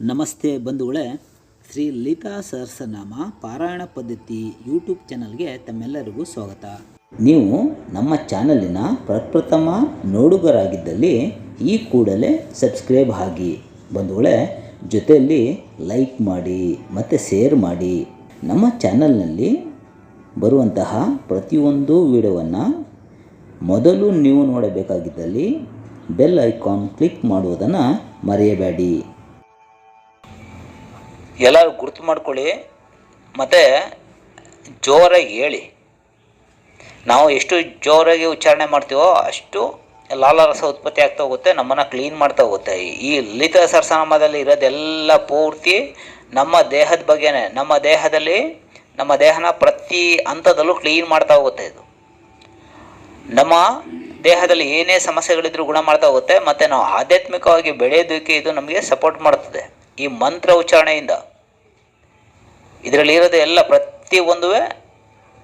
ನಮಸ್ತೆ ಬಂಧುಗಳೇ, ಶ್ರೀ ಲಲಿತಾ ಸಹಸ್ರನಾಮ ಪಾರಾಯಣ ಪದ್ಧತಿ ಯೂಟ್ಯೂಬ್ ಚಾನಲ್ಗೆ ತಮ್ಮೆಲ್ಲರಿಗೂ ಸ್ವಾಗತ. ನೀವು ನಮ್ಮ ಚಾನಲಿನ ಪ್ರಪ್ರಥಮ ನೋಡುಗರಾಗಿದ್ದಲ್ಲಿ ಈ ಕೂಡಲೇ ಸಬ್ಸ್ಕ್ರೈಬ್ ಆಗಿ. ಬಂಧುಗಳೇ, ಜೊತೆಯಲ್ಲಿ ಲೈಕ್ ಮಾಡಿ ಮತ್ತು ಶೇರ್ ಮಾಡಿ. ನಮ್ಮ ಚಾನಲ್ನಲ್ಲಿ ಬರುವಂತಹ ಪ್ರತಿಯೊಂದು ವಿಡಿಯೋವನ್ನು ಮೊದಲು ನೀವು ನೋಡಬೇಕಾಗಿದ್ದಲ್ಲಿ ಬೆಲ್ ಐಕಾನ್ ಕ್ಲಿಕ್ ಮಾಡುವುದನ್ನು ಮರೆಯಬೇಡಿ. ಎಲ್ಲರೂ ಗುರುತು ಮಾಡ್ಕೊಳ್ಳಿ, ಮತ್ತು ಜೋರಾಗಿ ಹೇಳಿ. ನಾವು ಎಷ್ಟು ಜೋರಾಗಿ ಉಚ್ಚಾರಣೆ ಮಾಡ್ತೀವೋ ಅಷ್ಟು ಲಾಲಾರಸ ಉತ್ಪತ್ತಿ ಆಗ್ತಾ ಹೋಗುತ್ತೆ, ನಮ್ಮನ್ನು ಕ್ಲೀನ್ ಮಾಡ್ತಾ ಹೋಗುತ್ತೆ. ಈ ಲಲಿತ ಸರಸನಾಮದಲ್ಲಿ ಇರೋದೆಲ್ಲ ಪೂರ್ತಿ ನಮ್ಮ ದೇಹದ ಬಗ್ಗೆನೇ, ನಮ್ಮ ದೇಹದಲ್ಲಿ, ನಮ್ಮ ದೇಹನ ಪ್ರತಿ ಹಂತದಲ್ಲೂ ಕ್ಲೀನ್ ಮಾಡ್ತಾ ಹೋಗುತ್ತೆ ಇದು. ನಮ್ಮ ದೇಹದಲ್ಲಿ ಏನೇ ಸಮಸ್ಯೆಗಳಿದ್ರೂ ಗುಣ ಮಾಡ್ತಾ ಹೋಗುತ್ತೆ, ಮತ್ತು ನಾವು ಆಧ್ಯಾತ್ಮಿಕವಾಗಿ ಬೆಳೆಯೋದಕ್ಕೆ ಇದು ನಮಗೆ ಸಪೋರ್ಟ್ ಮಾಡುತ್ತದೆ ಈ ಮಂತ್ರ ಉಚ್ಚಾರಣೆಯಿಂದ. ಇದರಲ್ಲಿ ಇರೋದು ಎಲ್ಲ ಪ್ರತಿಯೊಂದುವೇ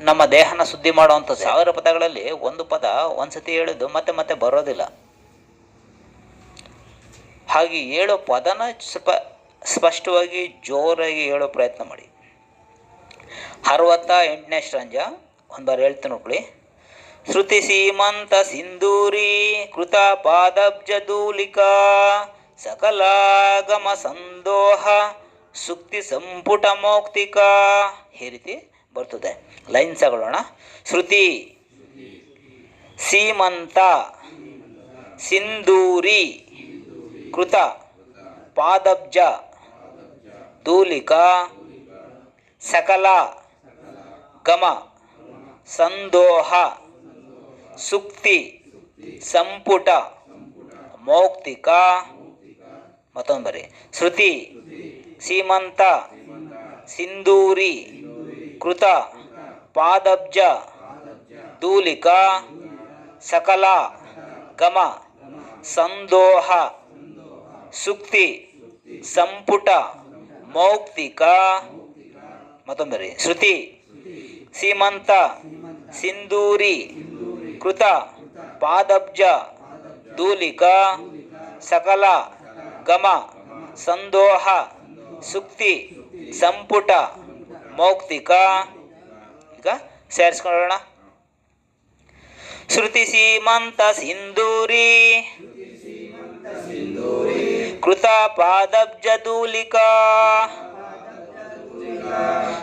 ನಮ್ಮ ದೇಹನ ಸುದ್ದಿ ಮಾಡುವಂಥ ಸಾವಿರ ಪದಗಳಲ್ಲಿ ಒಂದು ಪದ ಒಂದ್ಸತಿ ಹೇಳಿದ್ದು ಮತ್ತೆ ಮತ್ತೆ ಬರೋದಿಲ್ಲ. ಹಾಗೆ ಹೇಳೋ ಪದನ ಸ್ಪ ಸ್ಪಷ್ಟವಾಗಿ ಜೋರಾಗಿ ಹೇಳೋ ಪ್ರಯತ್ನ ಮಾಡಿ. ಅರವತ್ತ ಎಂಟನೇ ಶ್ರಂಜ, ಒಂದು ಬಾರಿ ಹೇಳ್ತೀನಿ ನೋಡ್ಕೊಳ್ಳಿ. ಶ್ರುತಿ ಸೀಮಂತ ಸಿಂಧೂರಿ ಕೃತ ಪಾದಬ್ಜದೂಲಿಕಾ ಸಕಲಾಗಮ ಸಂದೋಹ, ಸುಕ್ತಿ ಸಂಪುಟ ಮೌಕ್ತಿಕ. ಈ ರೀತಿ ಬರ್ತದೆ. ಲೈನ್ಸ್ ತಗೊಳ್ಳೋಣ. ಶ್ರುತಿ, ಸೀಮಂತ, ಸಿಂಧೂರಿ, ಕೃತ, ಪಾದಬ್ಜ ಧೂಲಿಕ ಸಕಲ, ಗಮ, ಸಂದೋಹ, ಸುಕ್ತಿ ಸಂಪುಟ ಮೌಕ್ತಿಕ. ಮತ್ತೊಂದು ಬರಿ ಶ್ರುತಿ, ಸೀಮಂತ, ಸಿಂಧೂರಿ, ಕೃತ, ಪಾದಬ್ಜ, ದೂಲಿಕ, ಸಕಲ, ಗಮ, ಸಂದೋಹ, ಸುಕ್ತಿ, ಸಂಪುಟ, ಮೌಕ್ತಿಕ ಮತ್ತೊಂಬರಿ ಶ್ರುತಿ, ಸೀಮಂತ, ಸಿಂಧೂರಿ, ಕೃತ, ಪಾದಬ್ಜ, ದೂಲಿಕ, ಸಕಲ ಗಮ, ಸಂದೋಹ, ಸುಕ್ತಿ, ಸಂಪುಟ, ಮೌಕ್ತಿಕ. ಈಗ ಸೇರಿಸ್ಕೊಳ್ಳೋಣ. ಶ್ರುತಿ ಸೀಮಂತ ಸಿಂಧೂರಿ. ಕೃತ ಪಾದಬ್ಜ ದೂಲಿಕಾ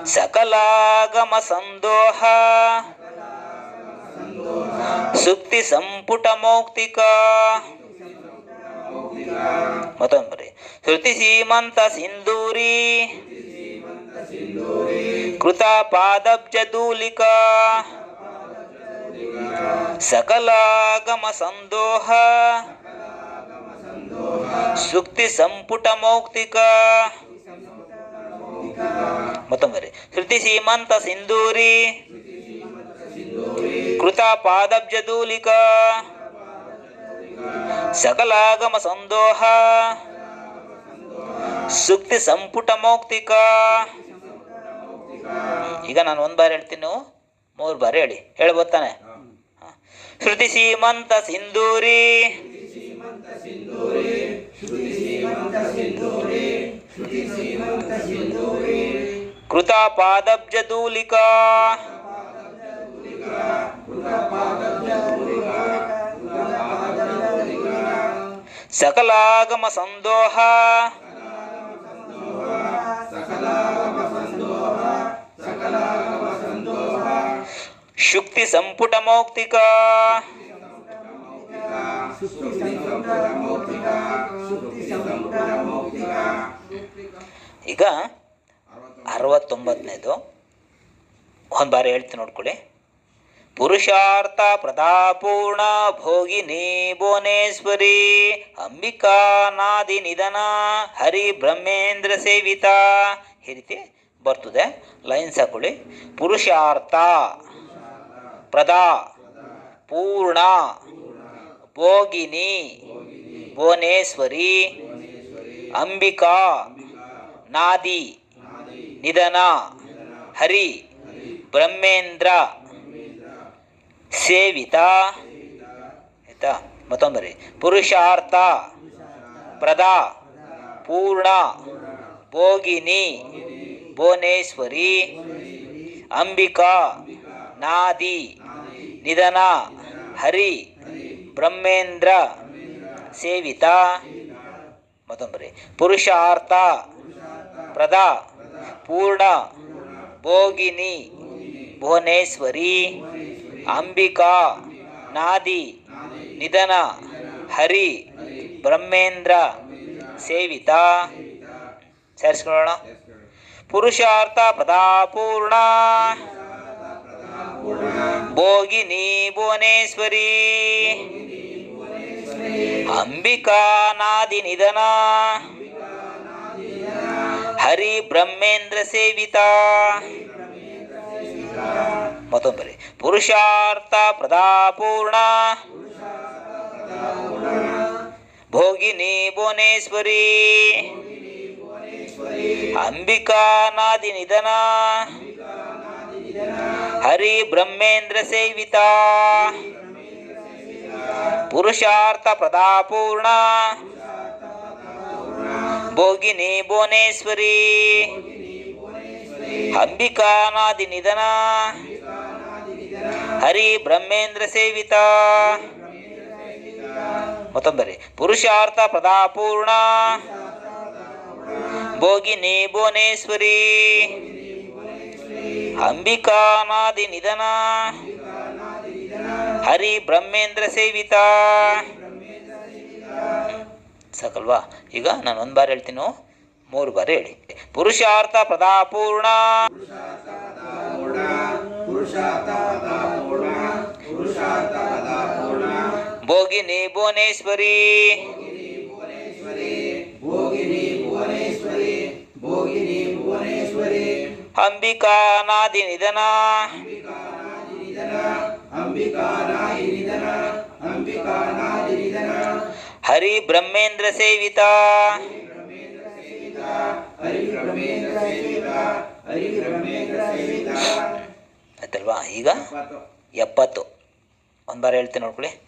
ಸಕಲಾಗಮ ಸಂದೋಹ. ಸುಕ್ತಿ ಸಂಪುಟ ಮೌಕ್ತಿಕ. ಮತ್ತೊಂದು ಬರಿ ಶ್ರುತಿ ಸೀಮಂತ ಸಿಂಧೂರಿ ಕೃತ ಪಾದಬ್ಜ ದೂಲಿಕಾ ಸಕಲಾಗಮ ಸಂದೋಹ ಸುಕ್ತಿ ಸಂಪುಟ ಮೌಕ್ತಿಕ ಮತ್ತೊಂಬರಿ ಶ್ರುತಿ ಸೀಮಂತ ಸಿಂಧೂರಿ ಕೃತ ಪಾದಬ್ಜ ಸಕಲಾಗಮ ಸಂದೋಹ, ಸುಕ್ತಿ ಸಂಪುಟ ಮೌಕ್ತಿಕ. ಈಗ ನಾನು ಒಂದ್ ಬಾರಿ ಹೇಳ್ತೀನಿ ನೀವು ಮೂರು ಬಾರಿ ಹೇಳಿ ಹೇಳ್ಬೋತಾನೆ. ಶ್ರುತಿ ಸೀಮಂತ ಸಿಂಧೂರಿ. ಕೃತ ಪಾದಬ್ಜ ದೂಲಿಕಾ ಸಕಲಾಗಮ ಸಂದೋಹ. ಶುಕ್ತಿ ಸಂಪುಟ ಮೌಕ್ತಿಕ. ಈಗ ಅರವತ್ತೊಂಬತ್ತನೇದು. ಒಂದು ಬಾರಿ ಹೇಳ್ತೀನಿ ನೋಡ್ಕೊಳ್ಳಿ. ಪುರುಷಾರ್ಥ ಪ್ರತಾಪೂರ್ಣ ಭೋಗಿನಿ ಭುವನೇಶ್ವರಿ, ಅಂಬಿಕಾ ನಾದಿ ನಿಧನ, ಹರಿ ಬ್ರಹ್ಮೇಂದ್ರ ಸೇವಿತ. ಈ ರೀತಿ ಬರ್ತದೆ. ಲೈನ್ಸ್ ಹಾಕೊಳ್ಳಿ. ಪುರುಷಾರ್ಥ ಪ್ರದಾ ಪೂರ್ಣ ಭೋಗಿನಿ ಭುವನೇಶ್ವರಿ, ಅಂಬಿಕಾ ನಾದಿ ನಿಧನ, ಹರಿ ಬ್ರಹ್ಮೇಂದ್ರ ಸೇವಿತ. ಆಯ್ತಾ? ಮತ್ತೊಂದು ಪುರುಷಾರ್ಥ. ಪ್ರದಾ. ಪೂರ್ಣ. ಭೋಗಿನಿ. ಭುವನೇಶ್ವರಿ. ಅಂಬಿಕಾ. ನಾದಿ. ನಿಧನ. ಹರಿ. ಬ್ರಹ್ಮೇಂದ್ರ. ಸೇವಿತ. ಮತ್ತೊಂಬರಿ ಪುರುಷಾರ್ಥ. ಪ್ರದ. ಪೂರ್ಣ. ಭೋಗಿನಿ. ಭುವನೇಶ್ವರಿ. ಅಂಬಿಕಾ, ನಾದಿ, ನಿಧನ, ಹರಿ, ಬ್ರಹ್ಮೇಂದ್ರ ಸೇವಿತ. ಸೇರಿಸ್ಕೊಳ್ಳೋಣ. ಪುರುಷಾರ್ಥ ಪ್ರದಾಪೂರ್ಣ ಭೋಗಿನಿ ಭುವನೇಶ್ವರಿ. ಅಂಬಿಕಾ, ನಾದಿ, ನಿಧನ. ಹರಿ, ಬ್ರಹ್ಮೇಂದ್ರ ಸೇವಿತ. ಮತ್ತೊಂಬರಿ ಪುರುಷಾರ್ಥ ಪ್ರದಾಪೂರ್ಣ. ಭೋಗಿನಿ ಭುವನೇಶ್ವರಿ ಅಂಬಿಕಾ ನಾದಿ ನಿಧನ. ಹರಿ ಬ್ರಹ್ಮೇಂದ್ರ ಸೇವಿತ. ಪುರುಷಾರ್ಥ ಪ್ರದಾಪೂರ್ಣ. ಭೋಗಿನಿ ಭುವನೇಶ್ವರಿ ಅಂಬಿಕಾ ನಾದಿ ನಿಧನ. ಹರಿ ಬ್ರಹ್ಮೇಂದ್ರ ಸೇವಿತ. ಮತ್ತೊಂದರೆ, ಪುರುಷಾರ್ಥ ಪ್ರದಾಪೂರ್ಣ ಭೋಗಿನಿ ಭುವನೇಶ್ವರಿ ಅಂಬಿಕಾನಾದಿ ನಿಧನ. ಹರಿ ಬ್ರಹ್ಮೇಂದ್ರ ಸೇವಿತ. ಸಾಕಲ್ವಾ? ಈಗ ನಾನು ಒಂದು ಬಾರಿ ಹೇಳ್ತೀನಿ. ಮೂರು ಬಾರಿ ಹೇಳಿ. ಪುರುಷಾರ್ಥ ಪ್ರದಾಪೂರ್ಣ. ಭೋಗಿನಿ ಭುವನೇಶ್ವರಿ. ಅಂಬಿಕಾ ನಾದಿ ನಿಧನ. ಹರಿ ಬ್ರಹ್ಮೇಂದ್ರ ಸೇವಿತ. ಸೇವಿತ ಆಯ್ತಲ್ವಾ? ಈಗ ಎಪ್ಪತ್ತು. ಒಂದು ಬಾರಿ ಹೇಳ್ತೀನಿ ನೋಡ್ಕೊಳ್ಳಿ.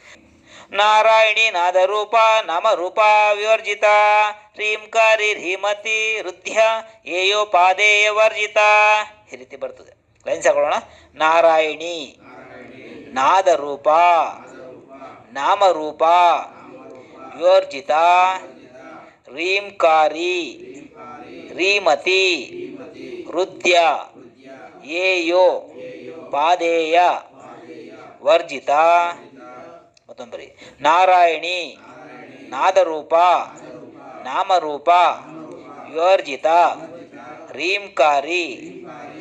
ನಾರಾಯಣಿ ನಾದರೂಪ ನಾಮರೂಪ ವಿವರ್ಜಿತ. ಹ್ರೀಂಕಾರಿ ಹೀಮತಿ ವೃದ್ಧ ಏಯೋ ಪಾದೇಯ ವರ್ಜಿತ. ಈ ರೀತಿ ಬರ್ತದೆ. ಲೈನ್ಸ್ ಹಾಕೊಳ್ಳೋಣ. ನಾರಾಯಣಿ. ನಾದರೂಪ. ನಾಮರೂಪ. ವಿವರ್ಜಿತ. ರೀಂಕಾರಿ ರೀಮತಿ ಹೃದ್ಯ ಏಯೋ, ಪಾದೇಯ, ವರ್ಜಿತ. ಮತ್ತೊಂಬರಿ, ನಾರಾಯಣಿ, ನಾದರೂಪ, ನಾಮರೂಪ, ವಿವರ್ಜಿತ. ರೀಂಕಾರಿ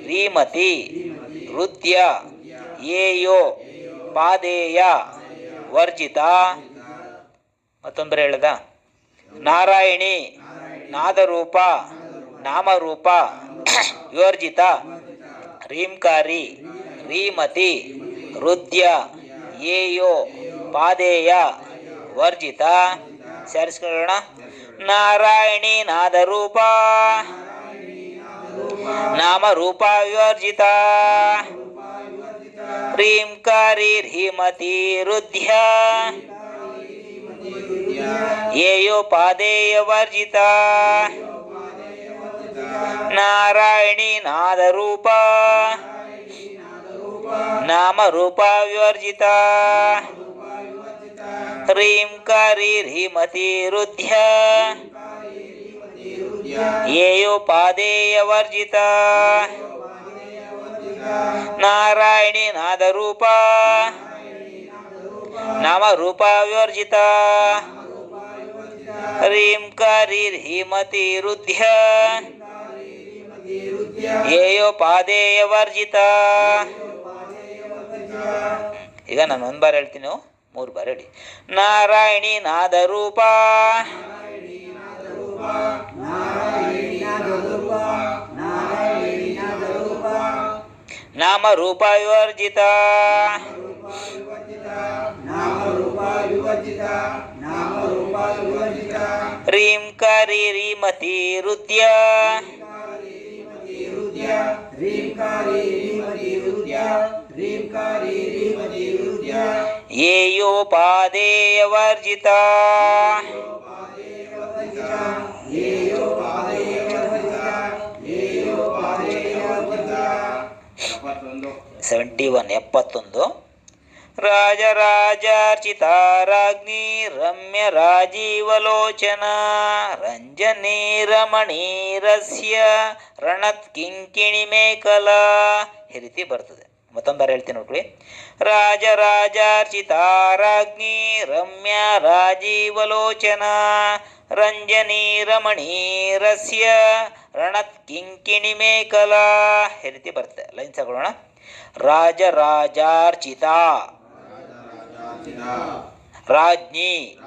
ರೀಮತಿ ಹೃದ್ಯ ಏಯೋ, ಪಾದೇಯ, ವರ್ಜಿತ. ಮತ್ತೊಂಬರಿ ಹೇಳದ? ನಾರಾಯಣಿ, ನಾದರೂಪ, ನಾಮರೂಪ, ವಿವರ್ಜಿತ, ರೀಂಕಾರಿ, ರೀಮತಿ ಹೃದ್ಯ ಏಯೋ, ಪಾದೇಯ, ವರ್ಜಿತ. ಸೇರಿಸ್ಕೊಳ್ಳೋಣ. ನಾರಾಯಣಿ, ನಾದರೂಪ, ನಾಮರೂಪ, ವಿವರ್ಜಿತ. ಹ್ರೀಂಕಾರಿ ಹೀಮತಿ ಹೃದ್ಯ ಏಯೋ ಪಾದೇಯ ವರ್ಜಿತ ನಾರಾಯಣಿ ನಾದರೂಪ ನಾಮರೂಪ ವಿವರ್ಜಿತ ಹ್ರೀಂಕಾರಿ ಹೀಮತಿ ಹೃದ್ಯ ಏಯೋ ಪಾದೇಯ ವರ್ಜಿತ ನಾರಾಯಣಿ ನಾದರೂಪ रुध्य ವರ್ಜಿತ ಈಗ ನಾನು ಒಂದ್ ಬಾರಿ ಹೇಳ್ತೀನಿ ಮೂರು ಬಾರಿ ಹೇಳಿ. ನಾರಾಯಣಿ ನಾದ ರೂಪ ನಾಮ ರೂಪಾಯಿ ವಿವರ್ಜಿತ ह्रीं कारी रीमती रुद्या ये योपादेयवर्जिता సెవెంటీ వన్ ఎప్పత్తొందో ರಾಜರಾಜಾರ್ಚಿತಾರಾಜ್ಞಿ ರಮ್ಯ ರಾಜೀವಲೋಚನ ರಂಜನಿ ರಮಣೀರಸ್ಯ ರಣತ್ ಕಿಂಕಿಣಿ ಮೇಕಲಾ ಈ ರೀತಿ ಬರ್ತದೆ. ಮತ್ತೊಂದು ಬಾರಿ ಹೇಳ್ತೀನಿ ನೋಡ್ಕೊಳ್ಳಿ. ರಾಜರಾಜಾರ್ಚಿತಾರಾಜ್ಞಿ ರಮ್ಯ ರಾಜೀವಲೋಚನ ರಂಜನಿ ರಮಣೀರಸ್ಯ ರಣತ್ ಕಿಂಕಿಣಿ ಮೇಕಲಾ ಈ ರೀತಿ ಬರ್ತದೆ. ಲೈನ್ಸ್ ಹಾಕೊಳ್ಳೋಣ ರಾಜರಾಜಾರ್ಚಿತ ರಾಜ್ಞಿ.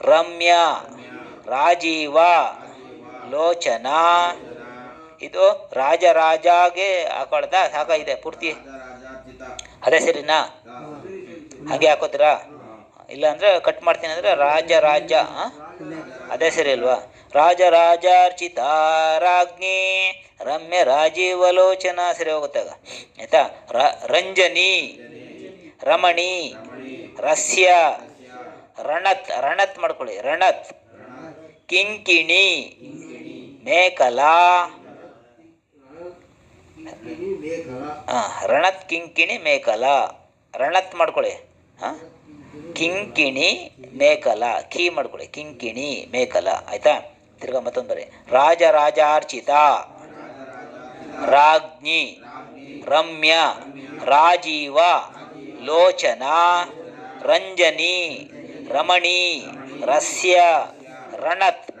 ರಮ್ಯ. ರಾಜೀವ. ಲೋಚನ. ಇದು ರಾಜರಾಜಾಗೆ ಹಾಕೊಳ್ದ ಸಾಕಾಗಿದೆ ಪೂರ್ತಿ. ಅದೇ ಸರಿನಾ ಹಾಗೆ ಹಾಕೋತೀರಾ ಇಲ್ಲ ಅಂದ್ರೆ ಕಟ್ ಮಾಡ್ತೀನಿ ಅಂದ್ರೆ ರಾಜ ರಾಜ? ಅದೇ ಸರಿ ಅಲ್ವಾ? ರಾಜ ರಾಜಾರ್ಚಿತ ರಾಜ್ಞಿ. ರಮ್ಯ ರಾಜೀವಲೋಚನ ಸರಿ ಹೋಗುತ್ತಾಗ ಆಯ್ತಾ? ರ ರಂಜನಿ. ರಮಣಿ ರಸ್ಯ ರಣತ್ ರಣತ್ ಮಾಡ್ಕೊಳ್ಳಿ. ರಣತ್ ಕಿಂಕಿಣಿ ಮೇಕಲಾ. ಆ, ರಣತ್ ಕಿಂಕಿಣಿ ಮೇಕಲ. ರಣತ್ ಮಾಡ್ಕೊಳ್ಳಿ. ಹಾಂ? ಕಿಂಕಿಣಿ ಮೇಕಲ. ಕೀ ಮಾಡ್ಕೊಳ್ಳಿ. ಕಿಂಕಿಣಿ ಮೇಕಲ. ಆಯ್ತಾ? ತಿರ್ಗಾ ಮತ್ತೊಂದು ರಾಜ ರಾಜರಾಜಾರ್ಚಿತ ರಾಜ್ಞಿ ರಮ್ಯ ರಾಜೀವ. ಲೋಚನ ರಂಜನಿ ರಮಣಿ ರಸ್ಯ ರಣತ್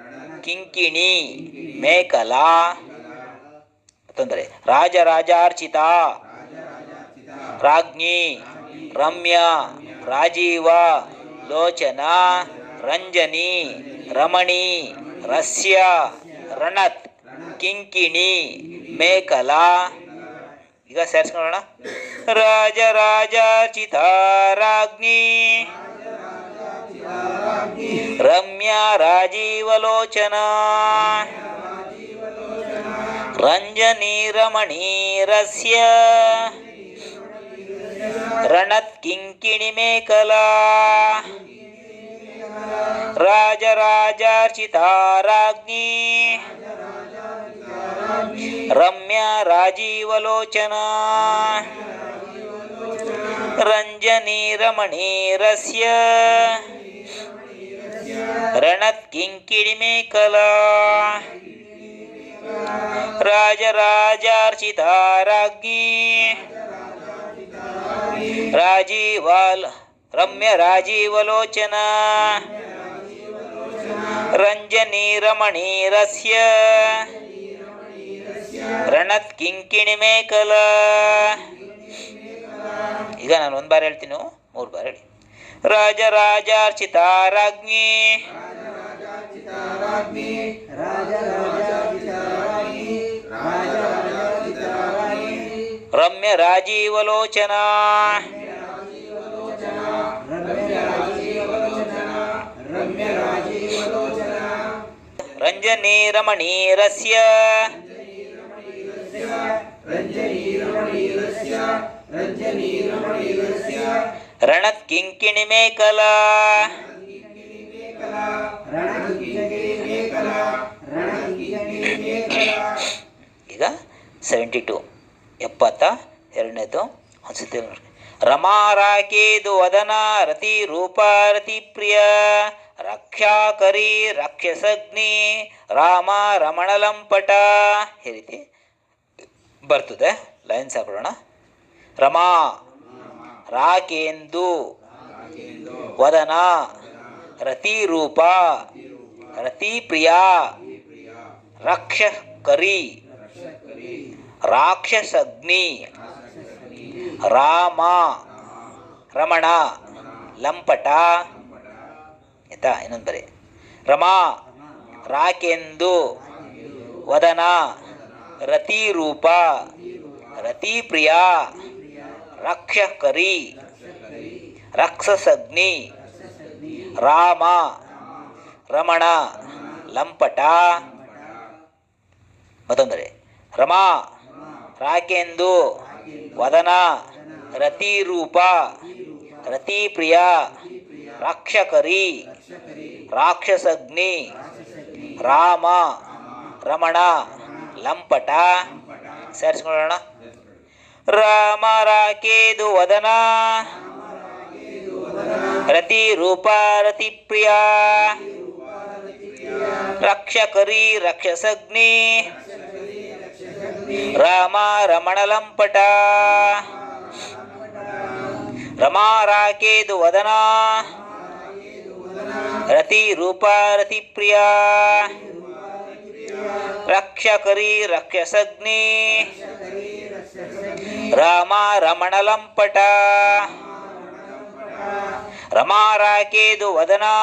ಕಿಂಕಿಣಿ ಮೇಕಲಾ ತೊಂದರೆ. ರಾಜರಾಜಾರ್ಚಿತ, ರಾಜ್ಞಿ, ರಮ್ಯ, ರಾಜೀವ, ಲೋಚನ, ರಂಜನಿ, ರಮಣಿ, ರಸ್ಯ, ರಣತ್, ಕಿಂಕಿಣಿ, ಮೇಕಲಾ। ಈಗ ಸೇರಿಸ್ಕೊಳ್ಳೋಣ. ಚಿತಾರಾಗ್ನಿ. ರಮ್ಯಾ ರಾಜೀವಲೋಚನ. ರಂಜನಿ ರಮಣೀರಸ್ಯ. ರಣತ್ ಕಿಂಕಿಣಿ ಮೇಕಲಾ ರಾಜರಾಜಾರ್ಚಿತ ರಾಜ್ಞಿ ರಮ್ಯ ರಾಜೀವಲೋಚನ ರಂಜನಿ ರಮಣೀರಸ್ಯ ರಣತ್ ರಮ್ಯ ರಾಜೀವಲೋಚನ. ರಂಜನಿ ರಮಣೀರಸ್ಯ ರಣತ್ ಕಿಂಕಿಣಿ ಮೇಕಲ. ಈಗ ನಾನು ಒಂದು ಬಾರಿ ಹೇಳ್ತೀನಿ ಮೂರು ಬಾರಿ ಹೇಳಿ. ರಾಜರಾಜಾರ್ಚಿತ ರಾಜ್ಞಿ ರಮ್ಯ ರಾಜೀವಲೋಚನ. ರಂಜನಿ ರಮಣೀರಸ್ಯ ರಣತ್ ಮೇಕಲಾ. ಈಗ ಸೆವೆಂಟಿ ಟು ಎಪ್ಪತ್ತ ಎರಡನೇದು ಅನ್ಸುತ್ತೆ ರಮಾರಾಕೇದು ವದನ ರತಿ ರೂಪ ರತಿ ಪ್ರಿಯ. ರಕ್ಷಾಕರಿ ರಕ್ಷಸಗ್ನಿ ರಾಮ, ರಮಣಲಂಪಟ. ಈ ರೀತಿ ಬರ್ತದೆ ಲೈನ್ಸ್ ಹಾಕೊಳ್ಳೋಣ. ರಮಾ, ರಾಕೇಂದು, ವದನ, ರತಿರೂಪ ರಕ್ಷ ರಕ್ಷಕರಿ ರಾಕ್ಷಸಗ್ನಿ, ರಾಮ, ರಮಣ, ಲಂಪಟ. ಆಯ್ತಾ ಇನ್ನೊಂದು ಬರೀ. ರಮಾ, ರಾಕೆಂದು, ವದನ, ರತಿರೂಪ, ರತಿಪ್ರಿಯ, ರಕ್ಷಕರಿ, ರಕ್ಷಸಗ್ನಿ, ರಾಮ, ರಮಣ, ಲಂಪಟ. ಮತ್ತೊಂದರೆ ರಮಾ, ರಾಕೆಂದು, ವದನ, ರತಿರೂಪ, ರತಿಪ್ರಿಯ ರಾಕ್ಷಕರಿ, ರಾಕ್ಷಸಗ್ನಿ, ರಾಮ, ರಮಣ, ಲಂಪಟ. ಸೇರಿಸ್ಕೊಳ್ಳೋಣ. ರಾಮ ರಾಕೇದು ವದನ ರತಿ ರೂಪ ರತಿ ಪ್ರಿಯ ರಕ್ಷಕರಿ, ರಕ್ಷಸಗ್ನಿ, ರಾಮ ರಮಣಲಂಪಟ ರಮಾ ರಾಕೇದು ವದನಾ ರತಿ ರೂಪ ರತಿ ಪ್ರಿಯ ರಕ್ಷಕರಿ ರಕ್ಷಸಗ್ನಿ ರಾಮ ರಮಣಲಂಪಟ ಲಂಪಟ ರಮಾರಾಕೇದು ವದನಾ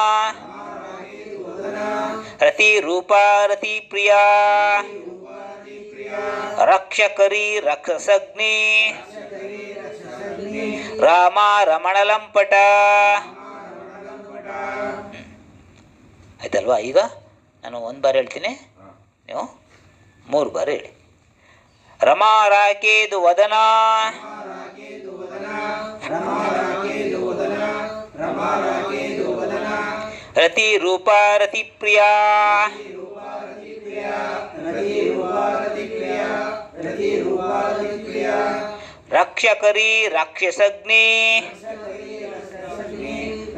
ರತಿ ರೂಪ ರತಿ ಪ್ರಿಯ ರಕ್ಷಕರಿ ರಕ್ಷಸಗ್ನಿ ರಾಮ ರಮಣಲಂಪಟ. ಆಯ್ತಲ್ವಾ ಈಗ? ನಾನು ಒಂದು ಬಾರಿ ಹೇಳ್ತೀನಿ. ನೀವು ಮೂರು ಬಾರಿ ಹೇಳಿ. ರಮಾ ರಾಕೇದು ವದನ. ರತಿ ರೂಪ ರತಿ ಪ್ರಿಯ. ರಕ್ಷಕರಿ ರಾಕ್ಷಸಗ್ನಿ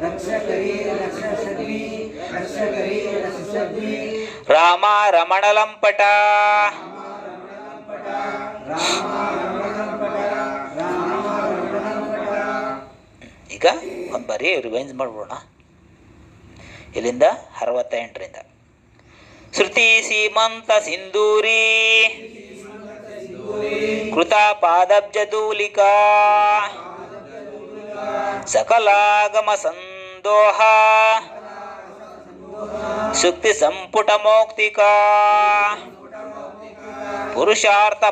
ರಕ್ಷಕರಿ ರಕ್ಷಸಗ್ನಿ ರಕ್ಷಕರಿ ರಕ್ಷಸಗ್ನಿ ರಾಮ ರಮಣಲಂಪಟ ಈಗ ಒಂದು ಬಾರಿ ರಿವೈನ್ಸ್ ಮಾಡ್ಬೋಣ ಇಲ್ಲಿಂದ ಅರವತ್ತೆಂಟರಿಂದ ಶ್ರುತಿ ಸೀಮಂತ ಸಿಂಧೂರಿ. ಕೃತ ಪಾದಬ್ಜದೂಲಿಕಾ ಸಕಲಾಗಮ ಸಂದೋಹ ಸುಕ್ತಿ ಸಂಪುಟ ಮೌಕ್ತಿಕಾ ಪುರುಷಾರ್ಥ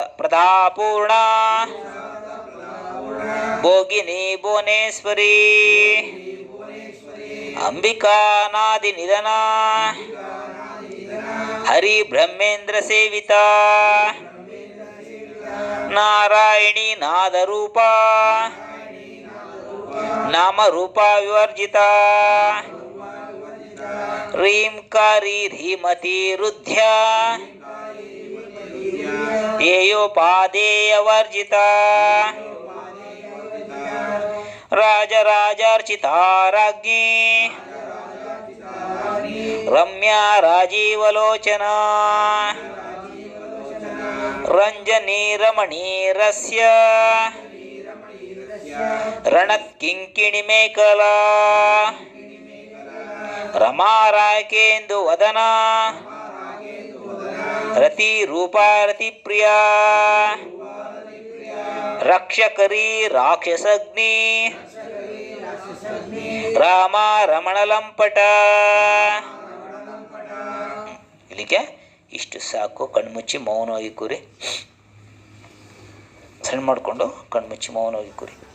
ಪ್ರದಾಪೂರ್ಣ ಭೋಗಿನಿ ಭುವನೇಶ್ವರಿ ಅಂಬಿಕಾನಾದಿ ನಿಧನ ಹರಿ ಬ್ರಹ್ಮೇಂದ್ರ ಸೇವಿತ ನಾರಾಯಣಿ ನಾದರೂಪ ನಾಮರೂಪ ವಿವರ್ಜಿತ ರಂಜನಿ ರಮಣೀರಸ್ಯ ರಣತ್ಕಿಂಕಿಣಿ ಮೇಕಲಾ ರಮಾರಾಯಕೇಂದು ವದನ ರತಿ ರೂಪಾರತಿ ಪ್ರಿಯ ರಕ್ಷಕರಿ ರಾಕ್ಷಸಗ್ನಿ ರಾಮ ರಮಣಲಂಪಟ ಇಲ್ಲಿಗೆ ಇಷ್ಟು ಸಾಕು ಕಣ್ಮುಚ್ಚಿ ಮೌನವಾಗಿ ಕುರಿ. ಸಣ್ಣ ಮಾಡಿಕೊಂಡು ಕಣ್ಮುಚ್ಚಿ ಮೌನವಾಗಿ ಕೂರಿ.